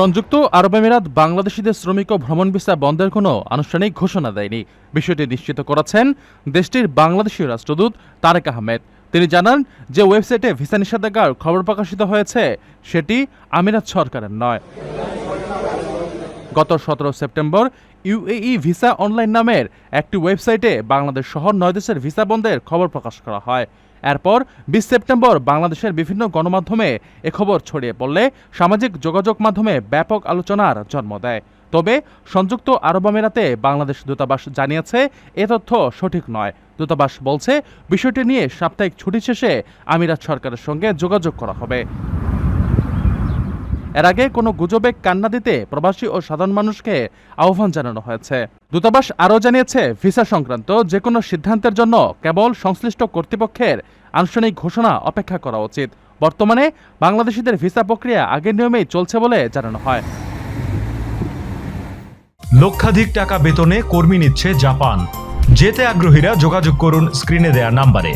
সংযুক্ত আরব আমিরাত বাংলাদেশিদের শ্রমিক ও ভ্রমণ ভিসা বন্ধের কোনো আনুষ্ঠানিক ঘোষণা দেয়নি। বিষয়টি নিশ্চিত করেছেন দেশটির বাংলাদেশি রাষ্ট্রদূত তারেক আহমেদ। তিনি জানান যে ওয়েবসাইটে ভিসা নিষেধাজ্ঞার খবর প্রকাশিত হয়েছে, সেটি আমিরাত সরকারের নয়। গত সতেরো সেপ্টেম্বর ইউএই ভিসা অনলাইন নামের একটি ওয়েবসাইটে বাংলাদেশ সহ নয় দেশের ভিসা বন্ধের খবর প্রকাশ করা হয়। এরপর বিশ সেপ্টেম্বর বাংলাদেশের বিভিন্ন গণমাধ্যমে এ খবর ছড়িয়ে পড়লে সামাজিক যোগাযোগ মাধ্যমে ব্যাপক আলোচনার জন্ম দেয়। তবে সংযুক্ত আরব আমিরাতে বাংলাদেশ দূতাবাস জানিয়েছে, এ তথ্য সঠিক নয়। দূতাবাস বলছে, বিষয়টি নিয়ে সাপ্তাহিক ছুটি শেষে আমিরাত সরকারের সঙ্গে যোগাযোগ করা হবে। এর আগে কোনো গুজবে কান্না দিতে প্রবাসী ও সাধারণ মানুষকে আহ্বান জানানো হয়েছে। দূতাবাস আরও জানিয়েছে, ভিসা সংক্রান্ত যে কোনো সিদ্ধান্তের জন্য কেবল সংশ্লিষ্ট কর্তৃপক্ষের আনুষ্ঠানিক ঘোষণা অপেক্ষা করা উচিত। বর্তমানে বাংলাদেশিদের ভিসা প্রক্রিয়া আগের নিয়মেই চলছে বলে জানানো হয়। লক্ষাধিক টাকা বেতনে কর্মী নিচ্ছে জাপান। যেতে আগ্রহীরা যোগাযোগ করুন স্ক্রিনে দেয়া নাম্বারে।